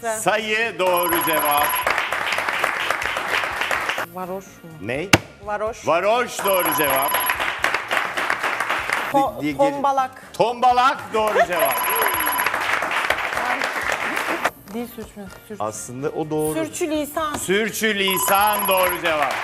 sayısı. Sayı doğru cevap. Varoş mu? Ne? Varoş. Varoş doğru cevap. To- Di- di- tombalak. Tombalak doğru cevap. Dil sürçmesi. Sür- Aslında o doğru. Sürçülisan. Sürçülisan doğru cevap.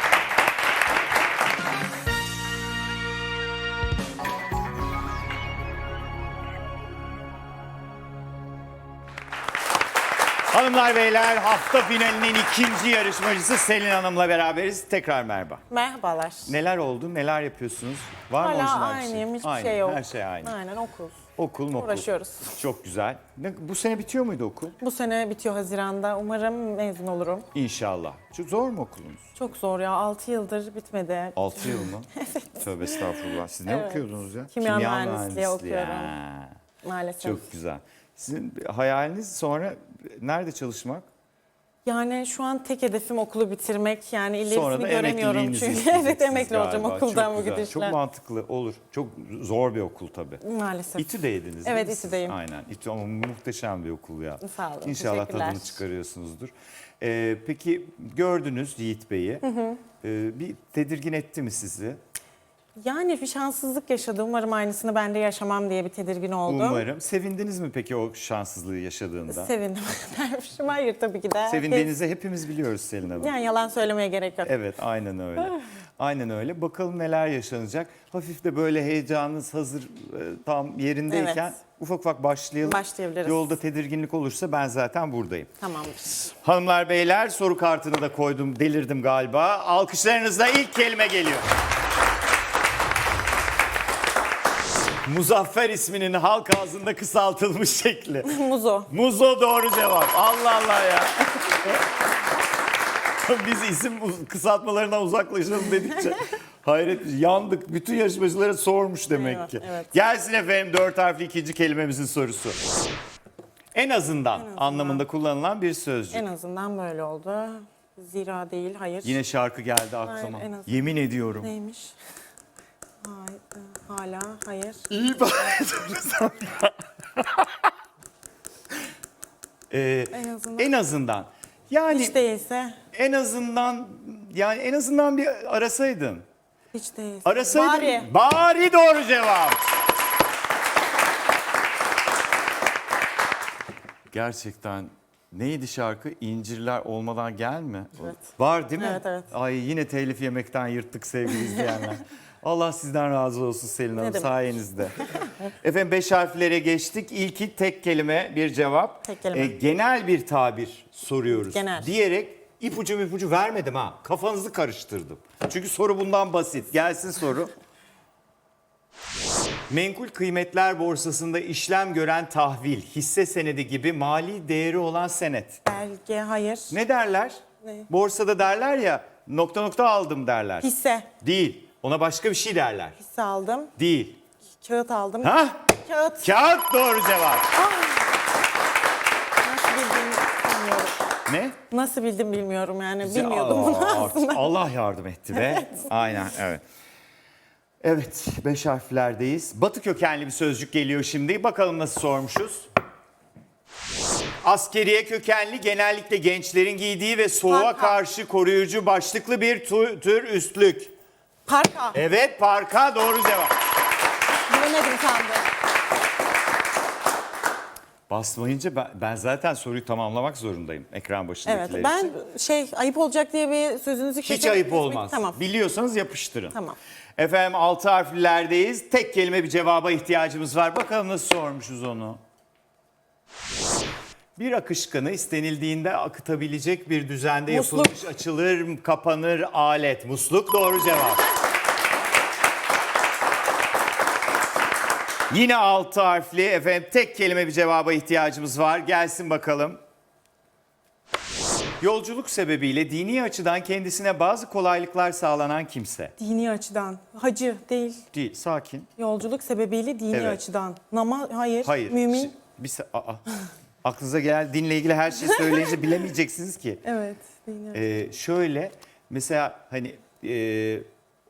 Hanımlar beyler hafta finalinin ikinci yarışmacısı Selin Hanım'la beraberiz. Tekrar merhaba. Merhabalar. Neler oldu? Neler yapıyorsunuz? Var mı Hala orijinal bir aynıyım. Hiçbir Aynı, şey yok. Her şey aynı. Aynen okul. Okul mu okul? Uğraşıyoruz. Çok güzel. Ne- Bu sene bitiyor muydu okul? Bu sene bitiyor Haziran'da. Umarım mezun olurum. İnşallah. Çok zor mu okulunuz? Çok zor ya. 6 yıldır bitmedi. 6 yıl mı? Tövbe estağfurullah. Siz ne Evet. okuyordunuz ya? Kimya mühendisliği okuyorum. Ha, Maalesef. Çok güzel. Sizin hayaliniz sonra nerede çalışmak? Yani şu an tek hedefim okulu bitirmek. Yani ilerisini Sonra da göremiyorum çünkü. evet emekli olacağım galiba. okuldan Çok bu güzel. gidişle. Çok mantıklı olur. Çok zor bir okul tabii. Maalesef. İTÜ'deydiniz Evet, değil mi siz? İTÜ'deyim. Aynen. İTÜ ama muhteşem bir okul ya. Sağ olun, İnşallah tadını çıkarıyorsunuzdur. Ee, peki gördünüz Yiğit Bey'i. Ee, bir tedirgin etti mi sizi? Yani bir şanssızlık yaşadım. Umarım aynısını ben de yaşamam diye bir tedirgin oldum. Umarım. Sevindiniz mi peki o şanssızlığı yaşadığında? Sevindim. Dermişim hayır tabii ki de. Sevindiğinizi hepimiz biliyoruz Selin Hanım. Yani yalan söylemeye gerek yok. Evet aynen öyle. aynen öyle. Bakalım neler yaşanacak. Hafif de böyle heyecanınız hazır e, tam yerindeyken Evet. ufak ufak başlayalım. Başlayabiliriz. Yolda tedirginlik olursa ben zaten buradayım. Tamamdır. Hanımlar beyler soru kartını da koydum delirdim galiba. Alkışlarınızla ilk kelime geliyor. Muzaffer isminin halk ağzında kısaltılmış şekli. Muzo. Muzo doğru cevap. Allah Allah ya. Biz isim kısaltmalarından uzaklaşalım dedikçe hayret yandık. Bütün yarışmacılara sormuş demek ki. evet. Gelsin efendim dört harfli ikinci kelimemizin sorusu. En azından, anlamında kullanılan bir sözcük. En azından böyle oldu. Zira değil, hayır. Yine şarkı geldi aklıma. en azından. Yemin ediyorum. Neymiş? Hay- hala, hayır. İyi bari sorursam ya. Ee, En azından. en azından. Yani Hiç değilse, en azından yani en azından bir arasaydın. hiç değilse. Arasaydın. Bari. Bari doğru cevap. Gerçekten neydi şarkı? İncirler olmadan gelme. Var değil mi? Evet, evet. Ay yine telif yemekten yırttık sevgili izleyenler. Allah sizden razı olsun Selin Hanım demek. sayenizde. Efendim beş harflere geçtik. İlki tek kelime bir cevap. Tek kelime. Ee, genel bir tabir soruyoruz. Genel. Diyerek ipucu ipucu vermedim ha. Kafanızı karıştırdım. Çünkü soru bundan basit. Gelsin soru. Menkul kıymetler borsasında işlem gören tahvil, hisse senedi gibi mali değeri olan senet. Belge, hayır. Ne derler? Ne? Borsada derler ya nokta nokta aldım derler. Hisse. Değil. Ona başka bir şey derler. Hisse aldım. Değil. Kağıt aldım. Ha? Kağıt. Kağıt doğru cevap. Nasıl bildim bilmiyorum. Ne? Nasıl bildim bilmiyorum yani. Bilmiyordum bunu Aa, aslında. Allah yardım etti be. Aynen evet. Evet beş harflerdeyiz. Batı kökenli bir sözcük geliyor şimdi. Bakalım nasıl sormuşuz. Askeriye kökenli genellikle gençlerin giydiği ve soğuğa Parka. karşı koruyucu başlıklı bir tu- tür üstlük. Parka. Evet parka doğru cevap. Bilemedim sandım. Basmayınca ben, ben zaten soruyu tamamlamak zorundayım ekran başındakiler Evet ben için. şey ayıp olacak diye bir sözünüzü Hiç kesip- ayıp olmaz. Tamam. Biliyorsanız yapıştırın. Tamam. Efendim altı harflerdeyiz. Tek kelime bir cevaba ihtiyacımız var. Bakalım nasıl sormuşuz onu. Bir akışkanı istenildiğinde akıtabilecek bir düzende Musluk. yapılmış açılır, kapanır alet. Musluk doğru cevap. Yine altı harfli efendim tek kelime bir cevaba ihtiyacımız var. Gelsin bakalım. Yolculuk sebebiyle dini açıdan kendisine bazı kolaylıklar sağlanan kimse. Dini açıdan. Hacı değil. Değil, sakin. Yolculuk sebebiyle dini Evet. açıdan. Nama hayır. Hayır. Mümin. şi- Bir sa- Aa. Aklınıza gelen dinle ilgili her şeyi söyleyince bilemeyeceksiniz ki. Evet. Dini. Ee, şöyle mesela hani e,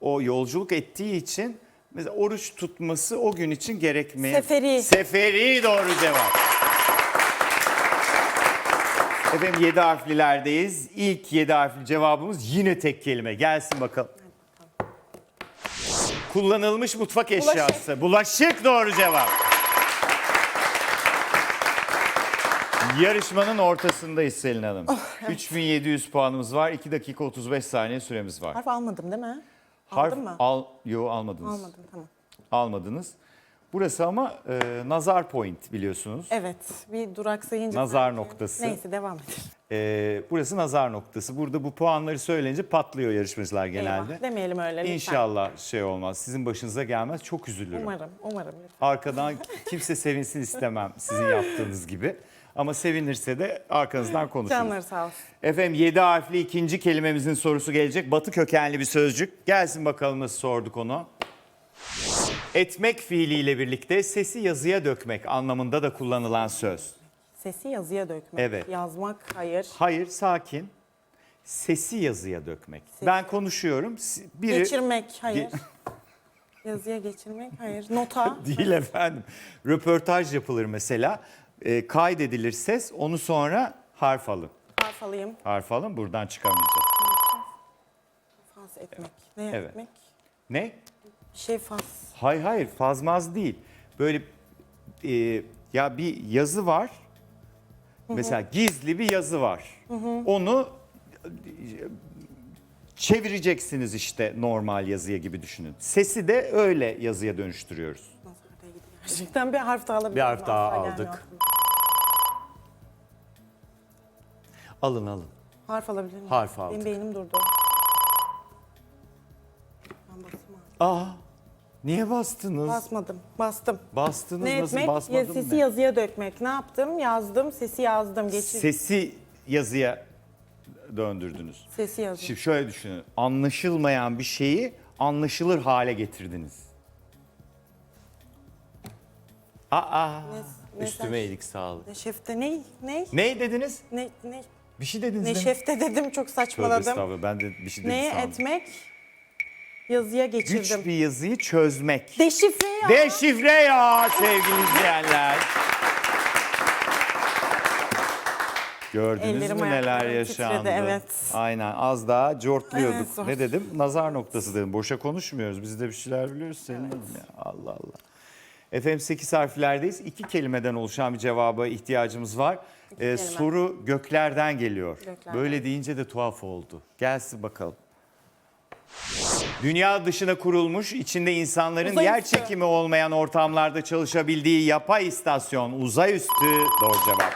o yolculuk ettiği için mesela oruç tutması o gün için gerekmeye. Seferi. Seferi doğru cevap. Efendim 7 harflilerdeyiz. İlk 7 harfli cevabımız yine tek kelime. Gelsin bakalım. Kullanılmış mutfak eşyası. Bulaşık doğru cevap. Yarışmanın ortasındayız Selin Hanım. 3700 puanımız var. 2 dakika 35 saniye süremiz var. Harf almadım değil mi? Harf Aldın mı? al yo almadınız. Almadım tamam. Almadınız. Burası ama e, nazar point biliyorsunuz. Evet bir duraksayınca. Nazar sanki- noktası. Neyse devam edelim. E, burası nazar noktası. Burada bu puanları söyleyince patlıyor yarışmacılar genelde. Eyvah, demeyelim öyle lütfen. İnşallah şey olmaz. Sizin başınıza gelmez. Çok üzülürüm. Umarım, umarım. lütfen. Arkadan kimse sevinsin istemem sizin yaptığınız gibi. Ama sevinirse de arkanızdan konuşuruz. Canları sağ olsun. Efendim 7 harfli ikinci kelimemizin sorusu gelecek. Batı kökenli bir sözcük. Gelsin bakalım nasıl sorduk onu. Etmek fiiliyle birlikte sesi yazıya dökmek anlamında da kullanılan söz. Sesi yazıya dökmek. Evet. Yazmak hayır. Hayır sakin. Sesi yazıya dökmek. Ben konuşuyorum. si- Biri... Geçirmek hayır. yazıya geçirmek hayır. Nota. Değil efendim. Röportaj yapılır mesela. E, kaydedilir ses. Onu sonra harf alın. Harf alayım. Harf alın buradan çıkamayacağız. Faz etmek. Ne Evet. etmek? Ne? Bir şey faz. Hayır hayır fazmaz değil. Böyle e, ya bir yazı var. Mesela gizli bir yazı var. Onu e, çevireceksiniz işte normal yazıya gibi düşünün. Sesi de öyle yazıya dönüştürüyoruz. Gerçekten bir harf daha alabilirim. Bir harf daha Asla gelmiyor aldık. aklıma. Alın alın. Harf alabilir miyim? Harf aldık. Benim beynim durdu. Ben basamadım. Aa niye bastınız? Basmadım. Bastım. Bastınız Ne nasıl etmek? Ya, sesi ne? yazıya dökmek. Ne yaptım? Yazdım. Sesi yazdım. Geçir. Sesi yazıya döndürdünüz. Sesi yazdım. Şimdi şöyle düşünün. Anlaşılmayan bir şeyi anlaşılır hale getirdiniz. Aa, ne üstüme sen- iyilik sağlık. Neşefte ne? Ne? Ne dediniz? Ne? Ne? Bir şey dediniz değil mi? Neşefte dedim çok Tövbe saçmaladım. estağfurullah ben de bir şey dedim Neye sandım. etmek? Yazıya Güç geçirdim. bir yazıyı çözmek. Deşifre ya. Deşifre ya sevgili izleyenler. Gördünüz Ellerim, mü neler ayaklarım yaşandı? titredi, evet. Aynen az daha cortluyorduk. Evet, zor. ne dedim? Nazar noktası dedim. Boşa konuşmuyoruz. Biz de bir şeyler biliyoruz Hanım ya. Allah Allah. Efendim 8 harflerdeyiz. İki kelimeden oluşan bir cevaba ihtiyacımız var. Ee, kelime. soru göklerden geliyor. Göklerden. Böyle deyince de tuhaf oldu. Gelsin bakalım. Dünya dışına kurulmuş, içinde insanların Uzay yer üstü. çekimi olmayan ortamlarda çalışabildiği yapay istasyon uzay üstü doğru cevap.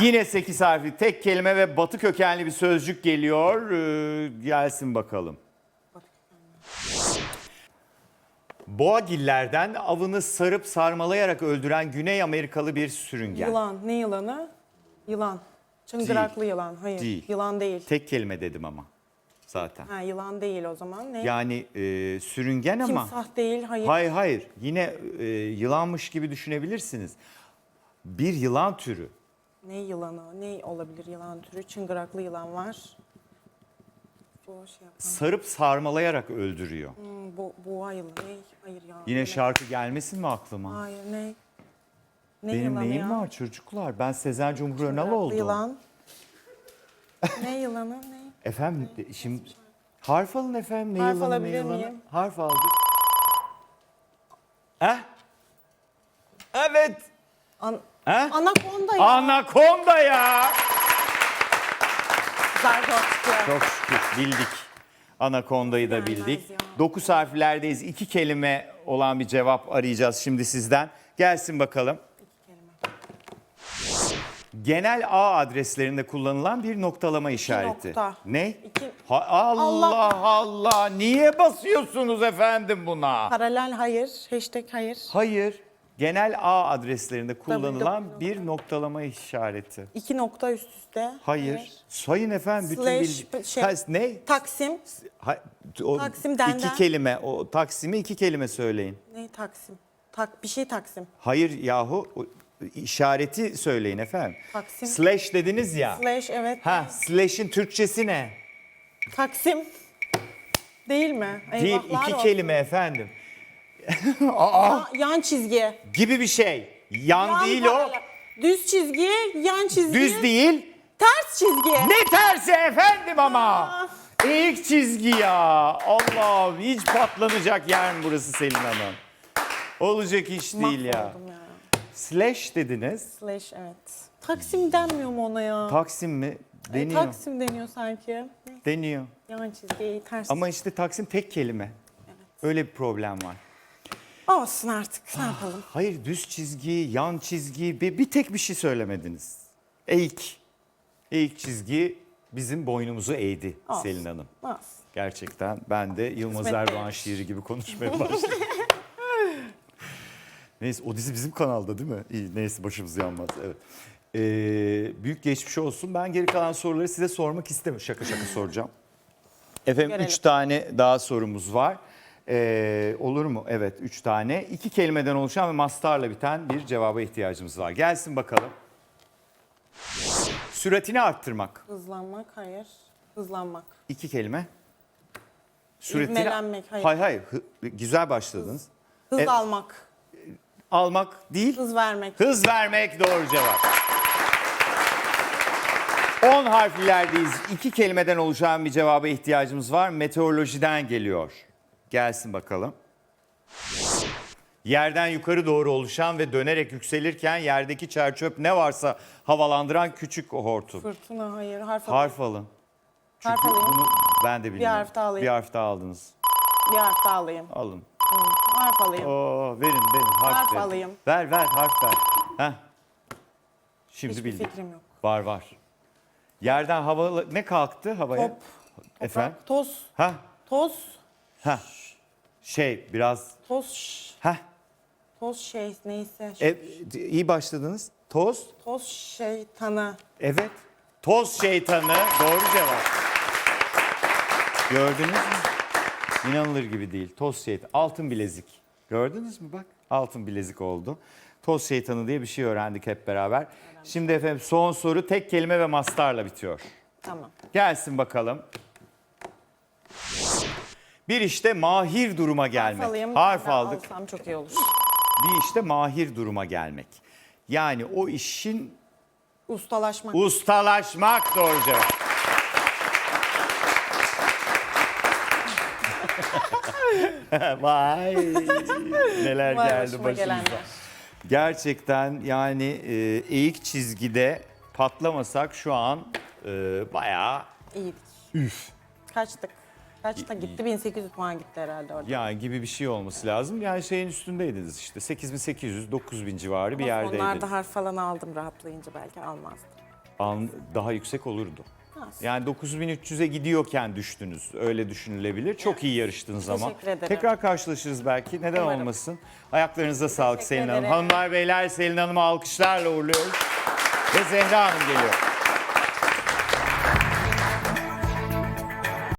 Yine 8 harfli tek kelime ve batı kökenli bir sözcük geliyor. Ee, gelsin bakalım. Boğagillerden avını sarıp sarmalayarak öldüren Güney Amerikalı bir sürüngen. Yılan. Ne yılanı? Yılan. Çıngıraklı yılan. Hayır. Değil. Yılan değil. Tek kelime dedim ama zaten. Ha, yılan değil o zaman. Ne? Yani e, sürüngen ama... Timsah değil. Hayır. Hayır hayır yine e, yılanmış gibi düşünebilirsiniz. Bir yılan türü. Ne yılanı? Ne olabilir yılan türü? Çıngıraklı yılan var. Bu şey yapan. Sarıp sarmalayarak öldürüyor. Hmm, bu, yılanı. Ne? Hayır ya. Yine Ne? şarkı gelmesin mi aklıma? Hayır ne? Ne Benim yılanı neyim ya? var çocuklar? Ben Sezen Cumhur Önal oldum. Yılan. ne yılanı? Ne? Efendim de- şimdi harf alın efendim ne Harf yılanı ne yılanı. miyim? Harf aldık. Heh? Evet. An Heh? Anakonda ya. Anakonda ya. Çok şükür bildik. Anakonda'yı da bildik. 9 harflerdeyiz. İki kelime olan bir cevap arayacağız şimdi sizden. Gelsin bakalım. Genel ağ adreslerinde kullanılan bir noktalama işareti. nokta. Ne? İki- Ha- Allah Allah. Niye basıyorsunuz efendim buna? Paralel hayır. Hashtag hayır. Hayır. Genel ağ adreslerinde kullanılan W. bir noktalama işareti. İki nokta üst üste. Hayır. Sayın efendim bütün Slash, bilgi- şey- Ha, ne? Taksim. Ha, o Taksim, iki denden. kelime, o Taksim'i iki kelime söyleyin. Ne Taksim? Tak bir şey Taksim. Hayır yahu o işareti söyleyin efendim. Taksim. Slash dediniz ya. Slash evet. Ha, slash'in Türkçesi ne? Taksim. Değil mi? Değil, Eyvahlar iki olsun. kelime efendim. Ha, yan çizgi. Gibi bir şey. Yan, Yan değil o. paralel. Düz çizgi, yan çizgi. Düz değil. Ters çizgi. Ne tersi efendim ama. Eğik çizgi ya. Allah'ım hiç patlanacak yer mi burası Selin Hanım? Olacak iş değil ya. Mahvoldum ya. Slash dediniz. Slash evet. Taksim denmiyor mu ona ya? Taksim mi? Ay, Deniyor. Taksim deniyor sanki. Deniyor. Yan çizgi, ters. Ama işte Taksim tek kelime. Öyle bir problem var. Olsun artık ne yapalım. Hayır düz çizgi, yan çizgi bir, bir tek bir şey söylemediniz. Eğik. Eğik çizgi bizim boynumuzu eğdi Olsun. Selin Hanım. Olsun. Gerçekten ben de Yılmaz Kısmet Erdoğan şiiri gibi konuşmaya başladım. neyse o dizi bizim kanalda değil mi? İyi neyse başımız yanmaz. Evet. Ee, büyük geçmiş olsun. Ben geri kalan soruları size sormak istemiyorum. Şaka şaka soracağım. Efendim Görelim. üç tane daha sorumuz var. Ee, olur mu? Evet üç tane. İki kelimeden oluşan ve mastarla biten bir cevaba ihtiyacımız var. Gelsin bakalım. Süratini arttırmak. Hızlanmak, hayır. Hızlanmak. İki kelime. İvmelenmek, hayır. Hayır hayır. Hı- güzel başladınız. Hız Evet. almak. Almak değil, Hız vermek. hız vermek doğru cevap. 10 harflerdeyiz. İki kelimeden oluşan bir cevaba ihtiyacımız var. Meteorolojiden geliyor. Gelsin bakalım. Yerden yukarı doğru oluşan ve dönerek yükselirken yerdeki çerçöp ne varsa havalandıran küçük hortum. Fırtına, hayır. Harf, alayım. Harf alın. Çünkü Harf alayım. bunu ben de bilmiyorum. harf daha alayım. Bir harf daha aldınız. Bir harf daha alayım. Alın. Harf alayım. Oo, verin verin harf, Harf verin. alayım. Ver ver harf ver. Heh. Şimdi Hiçbir bildik. fikrim yok. Var var. Yerden hava ne kalktı havaya? Top. Efendim? Toz. Ha? Toz. Ha. Şey biraz Toz. ha. Toz şey neyse. E, iyi başladınız. Toz. Toz şeytanı. Evet. Toz şeytanı doğru cevap. Gördünüz mü? İnanılır gibi değil. Toz şeytanı. Altın bilezik. Gördünüz mü bak? Altın bilezik oldu. Toz şeytanı diye bir şey öğrendik hep beraber. Şimdi efendim son soru tek kelime ve mastarla bitiyor. Tamam. Gelsin bakalım. Bir işte mahir duruma gelmek. Harf alayım. Harf aldık. Alsam çok iyi olur. Bir işte mahir duruma gelmek. Yani o işin Ustalaşmak. ustalaşmak doğru cevap. Vay neler Var geldi başıma başımıza. gelenler. Gerçekten yani e, eğik çizgide patlamasak şu an e, bayağı İyiydik. Üf. Kaçtık. Kaçta gitti? 1800 puan gitti herhalde orada. yani gibi bir şey olması lazım. Yani şeyin üstündeydiniz işte 8800 9000 civarı bir Ama yerdeydiniz. Onlarda harf falan aldım rahatlayınca belki almazdım. An- daha yüksek olurdu. Nasıl? Yani 9300'e gidiyorken düştünüz. Öyle düşünülebilir. Çok iyi yarıştınız ama. Teşekkür ederim. Tekrar karşılaşırız belki. Neden Umarım. olmasın? Ayaklarınıza sağlık Selin Hanım. ederim. Hanımlar beyler Selin Hanım'ı alkışlarla uğurluyoruz. Ve Zehra Hanım geliyor.